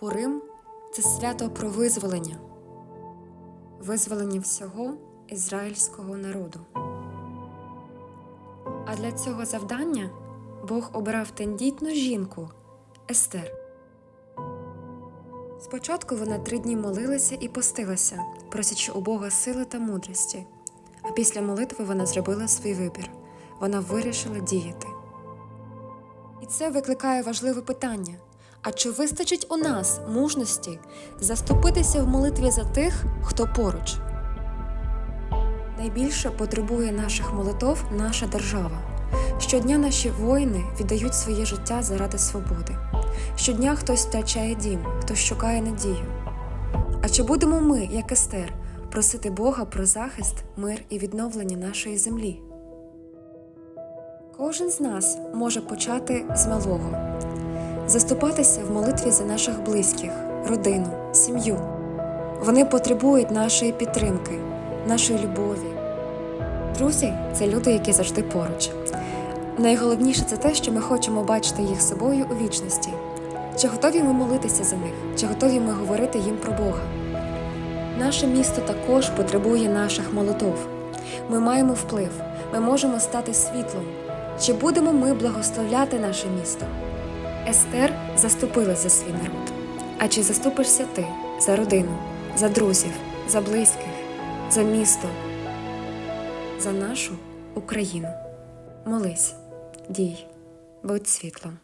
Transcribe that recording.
Пурим це свято про визволення, визволення всього ізраїльського народу. А для цього завдання Бог обрав тендітну жінку Естер. Спочатку вона три дні молилася і постилася, просячи у Бога сили та мудрості. А після молитви вона зробила свій вибір. Вона вирішила діяти. І це викликає важливе питання: а чи вистачить у нас мужності заступитися в молитві за тих, хто поруч? Найбільше потребує наших молитов наша держава. Щодня наші воїни віддають своє життя заради свободи. Щодня хтось втрачає дім, хтось шукає надію. А чи будемо ми, як Естер, просити Бога про захист, мир і відновлення нашої землі? Кожен з нас може почати з малого, заступатися в молитві за наших близьких, родину, сім'ю. Вони потребують нашої підтримки, нашої любові. Друзі це люди, які завжди поруч. Найголовніше це те, що ми хочемо бачити їх собою у вічності. Чи готові ми молитися за них, чи готові ми говорити їм про Бога? Наше місто також потребує наших молитов. Ми маємо вплив, ми можемо стати світлом. Чи будемо ми благословляти наше місто? Естер заступилась за свій народ. А чи заступишся ти за родину, за друзів, за близьких, за місто, за нашу Україну? Молись, дій, будь світлом.